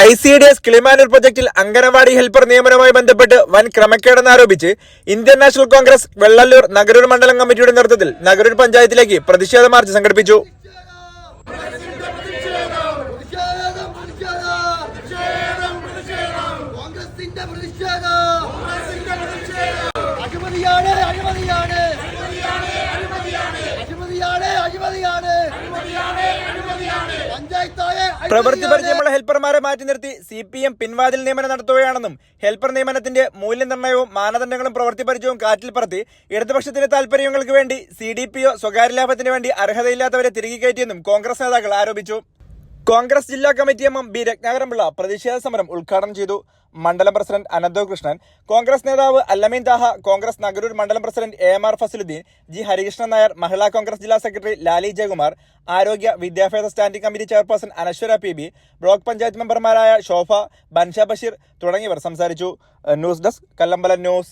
I C D S Kilimanoor പ്രൊജക്ടിൽ anganwadi helper നിയമനവുമായി ബന്ധപ്പെട്ട് വൻ ക്രമക്കേടെന്നാരോപിച്ച് Indian National Congress Vellalloor Nagaroor മണ്ഡലം കമ്മിറ്റിയുടെ നേതൃത്വത്തിൽ നഗരൂർ പഞ്ചായത്തിലേക്ക് പ്രതിഷേധ മാർച്ച് സംഘടിപ്പിച്ചു. അഴിമതിയാണ്. അഴിമതിയാണ് അഴിമതിയാണ്. അഴിമതിയാണ് അഴിമതിയാണ്. പ്രവൃത്തി പരിചയമുള്ള ഹെൽപ്പർമാരെ മാറ്റി നിർത്തി സി പി എം പിൻവാതിൽ നിയമനം നടത്തുകയാണെന്നും ഹെൽപ്പർ നിയമനത്തിന്റെ മൂല്യനിർണയവും മാനദണ്ഡങ്ങളും പ്രവൃത്തി പരിചയവും കാറ്റിൽ പറത്തി ഇടതുപക്ഷത്തിന്റെ താൽപര്യങ്ങൾക്ക് വേണ്ടി സി ഡി പി ഒ സ്വകാര്യ ലാഭത്തിന് വേണ്ടി അർഹതയില്ലാത്തവരെ തിരികെ കയറ്റിയെന്നും കോൺഗ്രസ് നേതാക്കൾ ആരോപിച്ചു. കോൺഗ്രസ് ജില്ലാ committee M M B. Ratnakaram Pillai പ്രതിഷേധ സമരം ഉദ്ഘാടനം ചെയ്തു. മണ്ഡലം പ്രസിഡന്റ് അനന്തോ കൃഷ്ണൻ കോൺഗ്രസ് നേതാവ് അല്ലമീൻ ദാഹ കോൺഗ്രസ് നഗരൂർ മണ്ഡലം president A M. R. Fazaluddeen G. Harikrishnan Nair Mahila Congress ജില്ലാ സെക്രട്ടറി ലാലി ജയകുമാർ ആരോഗ്യ വിദ്യാഭ്യാസ standing committee chairperson Anaswara P. B block panchayat മെമ്പർമാരായ ശോഭ ബൻഷ ബഷീർ തുടങ്ങിയവർ സംസാരിച്ചു. News desk Kallambalam news.